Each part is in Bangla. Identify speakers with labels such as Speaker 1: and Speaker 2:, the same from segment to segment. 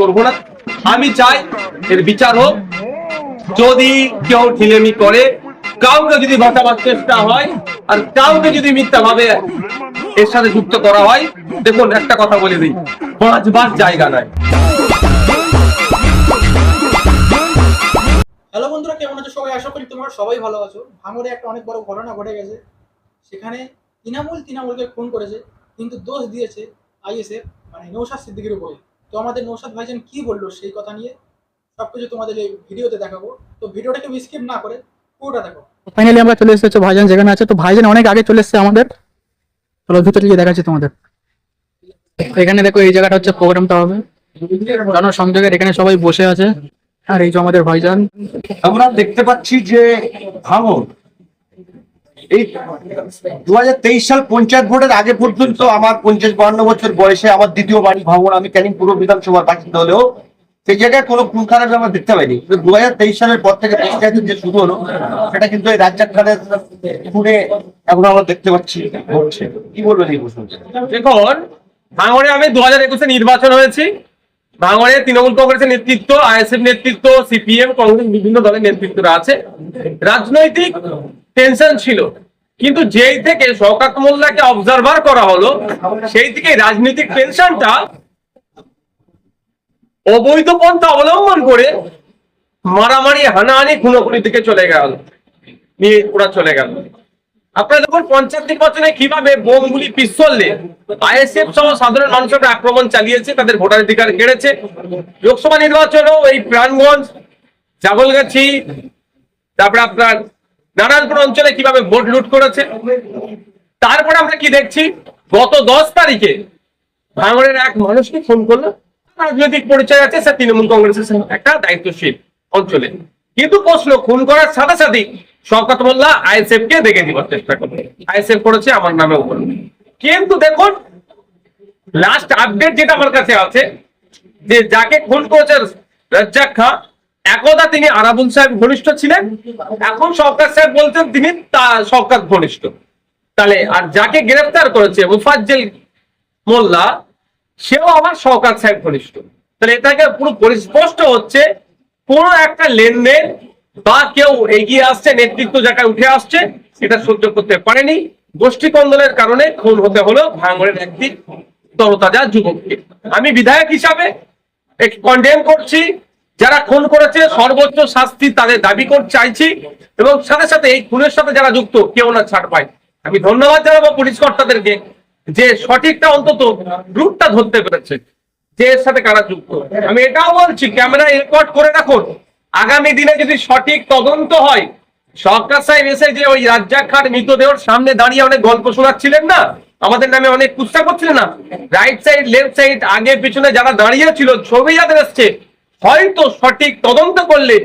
Speaker 1: করব না। আমি চাই এর বিচার হোক। যদি কেউ ঢিলেমি করে, কাউকে যদি বাঁচাবার চেষ্টা হয়, আর কাউকে যদি মিথ্যা ভাবে এর সাথে যুক্ত করা হয়, দেখুন, একটা কথা বলে দিই, বাঁচবার জায়গা নাই।
Speaker 2: হ্যালো বন্ধুরা, কেমন আছো সবাই? আশা করি তোমরা সবাই ভালো আছো। ভাঙড়ে একটা অনেক বড় ঘটনা ঘটে গেছে। সেখানে তৃণমূল, তৃণমূলকে খুন করেছে, কিন্তু দোষ দিয়েছে আইএসএফ মানে নৌসাদ সিদ্দিকির উপরে। তো আমাদের নৌসাদ ভাইজান কি বলল সেই কথা নিয়ে? সবকিছু তোমাদের এই ভিডিওতে দেখাবো। তো ভিডিওটাকে স্কিপ না করে পুরোটা দেখো।
Speaker 3: ফাইনালি আমরা চলে এসেছি ভাইজান যেখানে আছে। তো ভাইজান অনেক আগে চলে এসেছে আমাদের। চলো ভিতরে গিয়ে দেখাচ্ছি তোমাদের। এখানে দেখো এই জায়গাটা হচ্ছে প্রোগ্রামটা হবে। জনসংযোগের এখানে সবাই বসে আছে। আর এই যে আমাদের ভাইজান।
Speaker 4: আমরা দেখতে পাচ্ছি যে ভাঙন। এই তেইশ সাল পঞ্চায়েত ভোটের আগে পর্যন্ত আমার পঞ্চাশ বাহান্ন বছর বয়সে আমার দ্বিতীয় বাড়ি ভাঙন, আমি ক্যানিং পূর্ব বিধানসভার বাসিন্দা হলেও সেই জায়গায় কোনো খুন খারাপ আমরা দেখতে পাইনি। হাজার তেইশ সালের পর থেকে পঞ্চায়েতের যে শুরু হলো, সেটা কিন্তু এই রাজ্জাক খানের খুনে এখন আমরা দেখতে পাচ্ছি কি বলবেন এই প্রশ্নটা?
Speaker 1: দেখুন ভাঙড়ে আমি দু হাজার একুশে নির্বাচন হয়েছি। ভাঙড়ে তৃণমূল কংগ্রেসের নেতৃত্ব, আইএসএফ নেতৃত্ব, সিপিএম, কংগ্রেস, বিভিন্ন দলের নেতৃত্বরা আছে। রাজনৈতিক টেনশন ছিল। কিন্তু যেই থেকে শওকাত মোল্লাকে অবজারভার করা হলো, সেই থেকে রাজনৈতিক টেনশনটা অবৈধ পন্থা অবলম্বন করে মারামারি, হানাহানি, খুনোখুনি দিকে চলে গেল। নিয়ে ওরা চলে গেল। আপনারা দেখুন পঞ্চায়েত নির্বাচনে কীভাবে বোমগুলি পিস্তলে আইএসএফ সহ সাধারণ মানুষের আক্রমণ চালিয়েছে, তাদের ভোটাধিকার কেড়েছে, লোকসভা নির্বাচনেও এই প্রাণগঞ্জ, জাগলগাছি, তারপরে আপনার নারায়ণপুর অঞ্চলে কীভাবে ভোট লুট করেছে, তারপরে আমরা কি দেখছি, গত দশ তারিখে ভাঙড়ের এক মানুষকে ফোন করল। রাজনৈতিক পরিচয় আছে স্যার তৃণমূল কংগ্রেসের একটা দায়িত্বশীল অঞ্চলে। কিন্তু প্রশ্ন, খুন করার সাথে সাথে শওকত মোল্লা আইএসএফ কে দেখে দিবার চেষ্টা করবে। আইএসএফ করেছে, আমার নামে কিন্তু দেখুন লাস্ট আপডেট যেটা আমার কাছে আছে, যে যাকে খুন করেছে রাজ্জাক খা, একদা তিনি আরাবুল সাহেব ঘনিষ্ঠ ছিলেন। এখন সরকার সাহেব বলছেন তিনি সরকার ঘনিষ্ঠ। তাহলে, আর যাকে গ্রেফতার করেছে মুফাজ্জেল মোল্লা, সেও আবার সরকার সাহেব ঘনিষ্ঠ। তাহলে এটাকে পুরো পরিস্পষ্ট হচ্ছে কোন একটা লেনদেন বা কেউ এগিয়ে আসছে, নেতৃত্ব জায়গায় উঠে আসছে এটা সহ্য করতে পারেনি। গোষ্ঠী কন্দলের কারণে খুন হতে হলো ভাঙড়ের একদিন তরতাজা যুবককে। আমি বিধায়ক হিসাবে কন্ডেম করছি। যারা খুন করেছে, সর্বোচ্চ শাস্তি তাদের দাবি করতে চাইছি এবং সাথে সাথে এই খুনের সাথে যারা যুক্ত, কেউ না ছাড় পায়। আমি ধন্যবাদ জানাব পুলিশ কর্তাদেরকে যে সঠিকটা অন্তত রূপটা ধরতে পেরেছে। যে এর সাথে কারা যুক্ত? আমি এটাও বলছি, ক্যামেরা রেকর্ড করে রাখুন। আগামী দিনে যদি সঠিক তদন্ত হয়, সরকার সাহেব এসে যে ওই রাজ্জাক খান মৃতদেহর সামনে দাঁড়িয়ে অনেক গল্প শোনাচ্ছিলেন না? আমাদের নামে অনেক কুস্তা করছিলেন না? রাইট সাইড লেফট সাইড আগে পিছনে যারা দাঁড়িয়ে ছিল ছবি যাদের এসছে হয়তো সঠিক তদন্ত করলে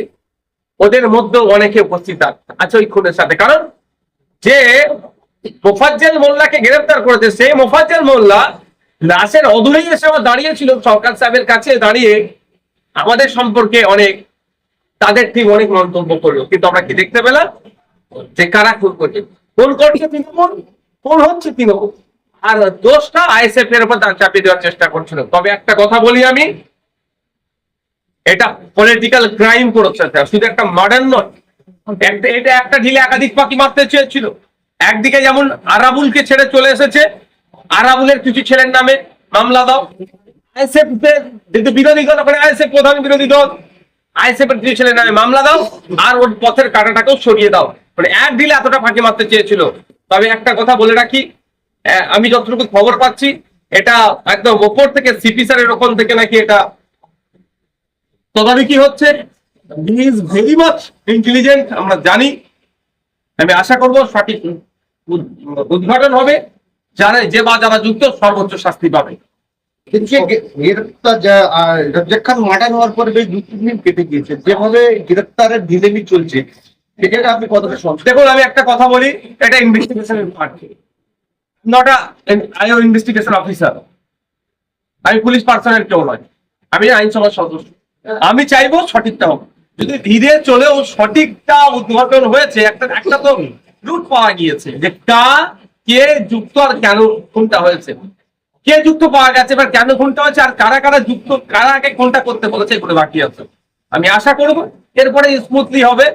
Speaker 1: ওদের মধ্যে অনেকে উপস্থিত আছে ওই খুনের সাথে। কারণ যে মোফাজ্জেল মোল্লাকে গ্রেফতার করেছে, সেই মোফাজ্জেল মোল্লা লাশের অদূরেই এসে আমার দাঁড়িয়েছিল, সরকার সাহেবের কাছে দাঁড়িয়ে আমাদের সম্পর্কে অনেক, তাদের ঠিক অনেক মন্তব্য করল। কিন্তু আমরা কি দেখতে পেলাম? যে কারা খুন করছে? খুন করছে তৃণমূল, খুন হচ্ছে তৃণমূল। আর দোষটা আইএসএফ এর উপর চাপিয়ে দেওয়ার চেষ্টা করছিল। তবে একটা কথা বলি আমি, এটা পলিটিক্যাল ক্রাইম করেছে শুধু একটা মার্ডার নয়। এটা একটা ঢিলে একাধিক পাখি মারতে চেয়েছিল। একদিকে যেমন আরাবুলকে ছেড়ে চলে এসেছে আরাবুলের কিছু ছেলের নামে মামলা দাও। আইএসএফ যেহেতু বিরোধী দল, ওখানে আইএসএফ প্রধান বিরোধী দল। আইএসএফ এর কিছু ছেলের নামে মামলা দাও, আর ওর পথের কাটাটাকেও সরিয়ে দাও। মানে এক ঢিলে এতটা ফাঁকি মারতে চেয়েছিল। তবে একটা কথা বলে রাখি আমি যতটুকু খবর পাচ্ছি, এটা একদম ওপর থেকে সিপি স্যারের ওখান থেকে নাকি এটা তদারকি হচ্ছে। ইজ ভেরি মাচ ইন্টেলিজেন্ট আমরা জানি। আমি আশা করব সঠিক উদ্ঘাটন হবে। যারা যে বা যারা যুক্ত সর্বোচ্চ শাস্তি পাবে।
Speaker 4: রাজ্জাক খান মার্ডার হওয়ার পরে বেশ দু তিন দিন কেটে গিয়েছে। যেভাবে গ্রেপ্তারের ঢিলেমি চলছে সেটাকে আপনি কতটা
Speaker 1: দেখুন আমি একটা কথা বলি এটা ইনভেস্টিগেশনের part not I investigation officer আমি পুলিশ পার্সনের কেউ নয়। আমি আইনসভার সদস্য। আমি চাইব সঠিকটা হোক। যদি ধীরে চলেও সঠিকটা উদ্ঘাটন হয়েছে একটা একটা তো রুট পাওয়া গিয়েছে যে কা কে যুক্ত আর কেন কোনটা হয়েছে? কে যুক্ত পাওয়া গেছে এবার কেন খুনটা হয়েছে আর কারা কারা যুক্ত কারা আগে কোনটা করতে বলেছে এগুলো বাকি আছে। আমি আশা করব এরপরে স্মুথলি হবে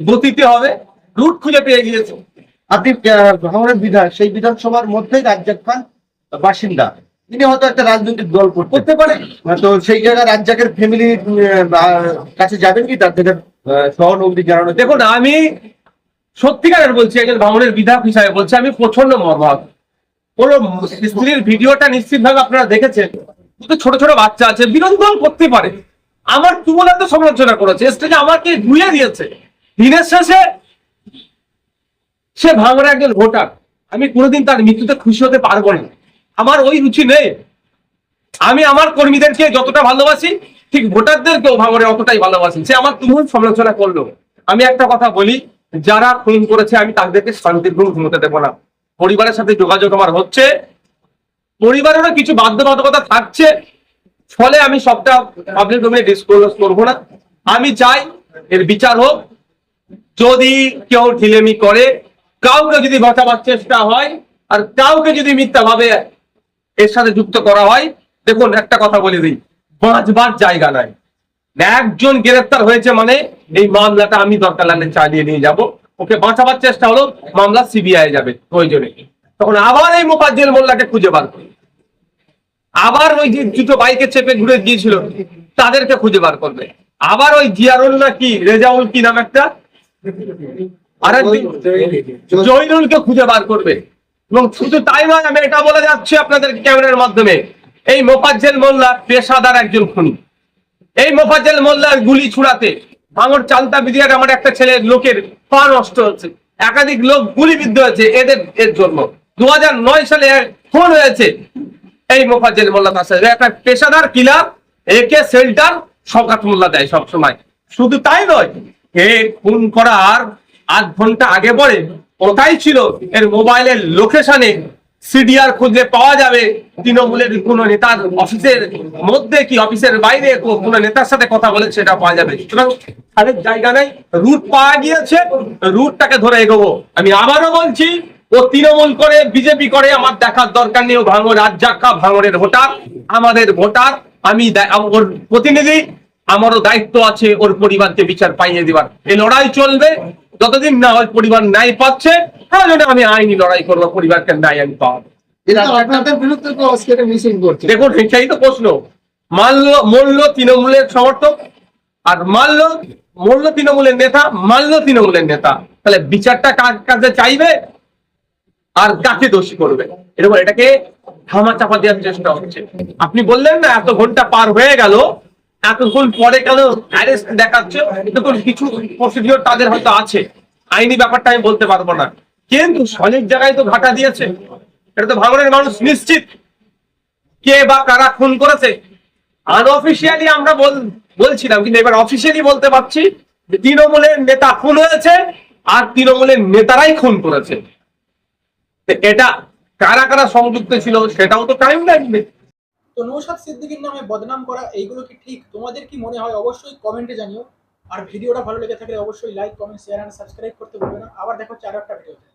Speaker 1: গতিতে হবে রুট খুঁজে পেয়ে গিয়েছে।
Speaker 4: আপনি আহ, ভাঙড়ের বিধায়ক সেই বিধানসভার মধ্যেই রাজ্জাক খান বাসিন্দা। তিনি হয়তো একটা রাজনৈতিক দল করতে
Speaker 1: পারে
Speaker 4: তো সেই জায়গায় রাজ্জাকের ফ্যামিলি কাছে যাবেন কি? তার থেকে সহানুভূতি জানানো
Speaker 1: দেখুন আমি সত্যিকারের বলছি, একজন ভাঙনের বিধায়ক হিসাবে বলছি, আমি প্রচণ্ড মর্মাহত। ওর স্ত্রীর ভিডিওটা নিশ্চিত ভাবে আপনারা দেখেছেন দুটো ছোট ছোট বাচ্চা আছে বিরোধী দল করতে পারে। আমার তুমুল এত সমালোচনা করেছে স্টেজে আমাকে ধুয়ে দিয়েছে। দিনের শেষে সে ভাঙড়ের একজন ভোটার, আমি কোনোদিন তার মৃত্যুতে খুশি হতে পারব না। আমার ওই রুচি নেই। আমি আমার কর্মীদেরকে যতটা ভালোবাসি, ঠিক ভোটারদেরকেও ভাঙড়ে অতটাই ভালোবাসি। সে আমার তুমুল সমালোচনা করল। আমি একটা কথা বলি যারা খুন করেছে, আমি তাদেরকে শান্তির ঘুম ঘুমোতে দেবো না। পরিবারের সাথে যোগাযোগ আমার হচ্ছে। পরিবারেরও কিছু বাধ্যবাধকতা থাকছে। ফলে আমি সবটা পাবলিক ডোমেনে ডিসক্লোজ করব না। আমি চাই এর বিচার হোক। যদি কেউ ঢিলেমি করে, কাউকে যদি বাঁচাবার চেষ্টা হয়, আর কাউকে যদি মিথ্যা ভাবে এর সাথে যুক্ত করা হয়, দেখুন একটা কথা বলে দিই, বাঁচবার জায়গা নাই। একজন গ্রেফতার হয়েছে মানে এই মামলাটা আমি দরকার লাগলে চালিয়ে নিয়ে যাব। ওকে বাঁচাবার চেষ্টা হলো, মামলা সিবিআই যাবে প্রয়োজনে। তখন আবার এই মোকাজ্জেল মোল্লাকে খুঁজে বার করবে আবার ওই যে দুটো বাইকে চেপে ঘুরে গিয়েছিল, তাদেরকে খুঁজে বার করবে। আবার ওই জিয়ারুল না কি রেজাউল কি নাম একটা? আর জয়নুলকে খুঁজে বার করবে। এবং শুধু তাই নয়, আমি এটা বলে যাচ্ছি আপনাদের ক্যামেরার মাধ্যমে, এই মোফাজ্জেল মোল্লা পেশাদার একজন খুনি। এই মোফাজ্জেল মোল্লার গুলি ছুড়াতে ভাঙর চালতা বিদিয়ার আমার একটা ছেলের লোকের পা নষ্ট হচ্ছে। একাধিক লোক গুলিবিদ্ধ হয়েছে এদের, এর জন্য। দু সালে খুন হয়েছে এই মোফাজ্জেল মোল্লা সাথে। একটা পেশাদার কিলার একে সেল্টার শওকাত মোল্লা দেয় সবসময়। শুধু তাই নয়, এ খুন করার আধ ঘণ্টা আগে পরে কোথায় ছিল? এর মোবাইলের লোকেশনে সিডিআর খুঁজলে পাওয়া যাবে। তৃণমূলের কোন নেতার অফিসের মধ্যে কি অফিসের বাইরে কোন নেতার সাথে কথা বলে সেটা পাওয়া যাবে। সুতরাং জায়গা নেই রুট পাওয়া গিয়েছে রুটটাকে ধরে এগোবো। আমি আবারও বলছি, ও তৃণমূল করে, বিজেপি করে, আমার দেখার দরকার নেই, ও ভাঙর রাজ্জাক্কা, ভাঙরের ভোটার, আমাদের ভোটার আমি ওর প্রতিনিধি, আমারও দায়িত্ব আছে ওর পরিবারকে বিচার পাইয়ে দেওয়ার। এই লড়াই চলবে, যতদিন না ওর পরিবার ন্যায় পাচ্ছে তাহলে আমি আইনি লড়াই করব পরিবারকে ন্যায় আমি
Speaker 5: করছে।
Speaker 1: দেখুন এটাই তো প্রশ্ন। মানল মূল্য তৃণমূলের সমর্থক আর মানল মূল্য তৃণমূলের নেতা মানল তৃণমূলের নেতা। তাহলে বিচারটা কার কাছে চাইবে আর কাকে দোষী করবে? এরকম এটাকে ধামা চাপা দেওয়ার চেষ্টা হচ্ছে। আপনি বললেন না এত ঘণ্টা পার হয়ে গেল এতক্ষণ পরে কেন অ্যারেস্ট দেখাচ্ছে? দেখুন কিছু প্রসিডিওর তাদের হয়তো আছে। আইনি ব্যাপারটা আমি বলতে পারব না। কিন্তু সঠিক জায়গায় তো ঘাটা দিয়েছে। এটা তো ভাঙনের মানুষ নিশ্চিত। কে বা কারা খুন করেছে? আনঅফিসিয়ালি আমরা বল, বলছিলাম, কিন্তু এবার অফিসিয়ালি বলতে পারছি তৃণমূলের নেতা খুন হয়েছে আর তৃণমূলের নেতারাই খুন করেছে। এটা কারা কারা সংযুক্ত ছিল সেটাও তো টাইম লাগবে।
Speaker 2: তো নৌশাদ সিদ্দিকীর নামে বদনাম করা, এইগুলো কি ঠিক? তোমাদের কি মনে হয়? অবশ্যই কমেন্টে জানিও। আর ভিডিওটা ভালো লেগে থাকলে অবশ্যই like comment share and subscribe করতে ভুলবে না। আবার দেখো চার একটা ভিডিওতে।